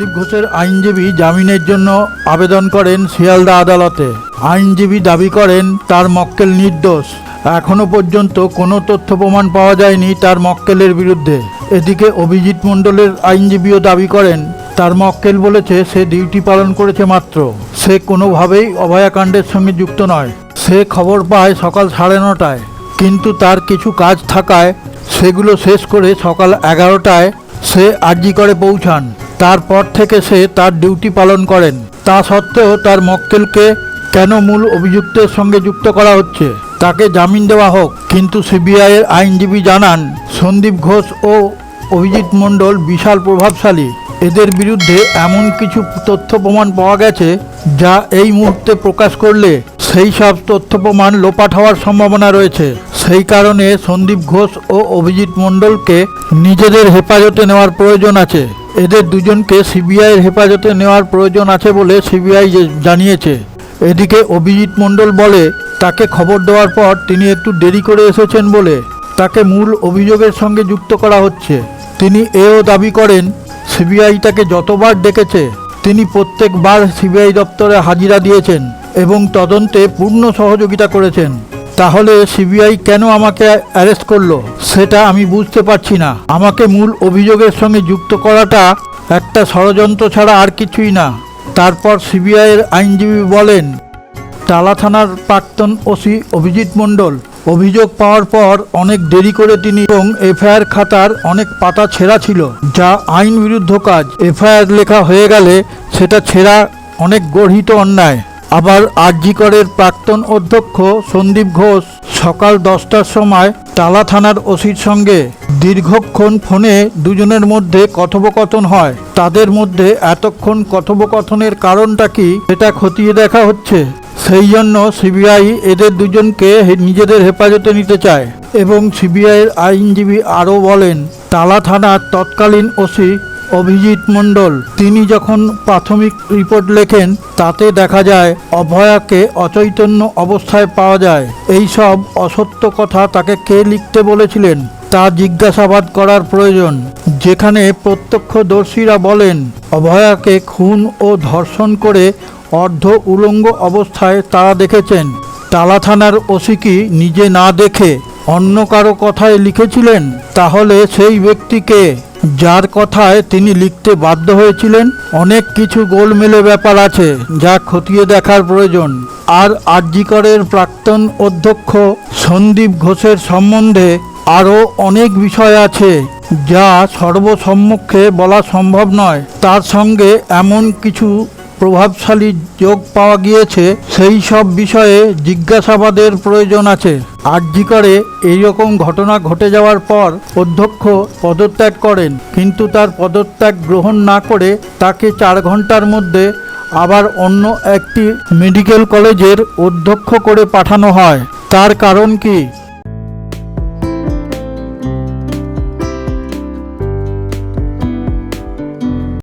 সন্দীপ ঘোষের আইনজীবী জামিনের জন্য আবেদন করেন শিয়ালদা আদালতে। আইনজীবী দাবি করেন, তার মক্কেল নির্দোষ। এখনও পর্যন্ত কোনো তথ্য প্রমাণ পাওয়া যায়নি তার মক্কেলের বিরুদ্ধে। এদিকে অভিজিৎ মণ্ডলের আইনজীবীও দাবি করেন, তার মক্কেল বলেছে সে ডিউটি পালন করেছে মাত্র। সে কোনোভাবেই অভয়াকাণ্ডের সঙ্গে যুক্ত নয়। সে খবর পায় সকাল সাড়ে নটায়। কিন্তু তার কিছু কাজ থাকায় সেগুলো শেষ করে সকাল এগারোটায় সে আর্জি করে পৌঁছান। তারপর থেকে সে তার ডিউটি পালন করেন। তা সত্ত্বেও তার মক্কেলকে কেন মূল অভিযুক্তের সঙ্গে যুক্ত করা হচ্ছে? তাকে জামিন দেওয়া হোক। কিন্তু সিবিআইয়ের আইনজীবী জানান, সন্দীপ ঘোষ ও অভিজিৎ মণ্ডল বিশাল প্রভাবশালী। এদের বিরুদ্ধে এমন কিছু তথ্য প্রমাণ পাওয়া গেছে যা এই মুহূর্তে প্রকাশ করলে সেই সব তথ্য প্রমাণ লোপাট হওয়ার সম্ভাবনা রয়েছে। সেই কারণে সন্দীপ ঘোষ ও অভিজিৎ মণ্ডলকে নিজেদের হেফাজতে নেওয়ার প্রয়োজন আছে। এদের দুজনকে সিবিআইয়ের হেফাজতে নেওয়ার প্রয়োজন আছে বলে সিবিআই জানিয়েছে। এদিকে অভিজিৎ মণ্ডল বলে, তাকে খবর দেওয়ার পর তিনি একটু দেরি করে এসেছেন বলে তাকে মূল অভিযোগের সঙ্গে যুক্ত করা হচ্ছে। তিনি এও দাবি করেন, সিবিআই তাকে যতবার ডেকেছে তিনি প্রত্যেকবার সিবিআই দপ্তরে হাজিরা দিয়েছেন এবং তদন্তে পূর্ণ সহযোগিতা করেছেন। তাহলে সিবিআই কেন আমাকে অ্যারেস্ট করল? সেটা আমি বুঝতে পারছি না। আমাকে মূল অভিযোগের সঙ্গে যুক্ত করাটা একটা ষড়যন্ত্র ছাড়া আর কিছুই না। তারপর সিবিআইয়ের আইনজীবী বলেন টালা থানার প্রাক্তন ওসি অভিজিৎ মণ্ডল, অভিযোগ পাওয়ার পর অনেক দেরি করে তিনি এবং এফআইআর খাতার অনেক পাতা ছেঁড়া ছিল, যা আইন বিরুদ্ধ কাজ। এফআইআর লেখা হয়ে গেলে সেটা ছেঁড়া অনেক গর্হিত অন্যায়। আবার আরজিকরের প্রাক্তন অধ্যক্ষ সন্দীপ ঘোষ সকাল দশটার সময় টালা থানার ওসির সঙ্গে দীর্ঘক্ষণ ফোনে দুজনের মধ্যে কথোপকথন হয়। তাদের মধ্যে এতক্ষণ কথোপকথনের কারণটা কি সেটা খতিয়ে দেখা হচ্ছে। সেই জন্য সিবিআই এদের দুজনকে নিজেদের হেফাজতে নিতে চায় এবং সিবিআইয়ের আইনজীবী আরও বলেন টালা থানার তৎকালীন ওসি অভিজিৎ মণ্ডল। তিনি যখন প্রাথমিক রিপোর্ট লেখেন, তাতে দেখা যায়, অভয়াকে অচৈতন্য অবস্থায় পাওয়া যায়। এই সব অসত্য কথা তাকে কে লিখতে বলেছিলেন? তা জিজ্ঞাসাবাদ করার প্রয়োজন। যেখানে প্রত্যক্ষদর্শীরা বলেন, অভয়াকে খুন ও ধর্ষণ করে অর্ধ উলঙ্গ অবস্থায় তারা দেখেছেন। টালা থানার ওসি কি নিজে না দেখে অন্য কারও কথায় লিখেছিলেন? তাহলে সেই ব্যক্তিকে যার কথায় তিনি লিখতে বাধ্য হয়েছিলেন, অনেক কিছু গোলমেলে ব্যাপার আছে যা খতিয়ে দেখার প্রয়োজন। আর আরজিকরের প্রাক্তন অধ্যক্ষ সন্দীপ ঘোষের সম্বন্ধে আরও অনেক বিষয় আছে যা সর্বসম্মুখে বলা সম্ভব নয়। তার সঙ্গে এমন কিছু প্রভাবশালী যোগ পাওয়া গিয়েছে, সেই সব বিষয়ে জিজ্ঞাসাবাদের প্রয়োজন আছে। আর্জি করে এইরকম ঘটনা ঘটে যাওয়ার পর অধ্যক্ষ পদত্যাগ করেন, কিন্তু তার পদত্যাগ গ্রহণ না করে তাকে চার ঘণ্টার মধ্যে আবার অন্য একটি মেডিকেল কলেজের অধ্যক্ষ করে পাঠানো হয়। তার কারণ কি?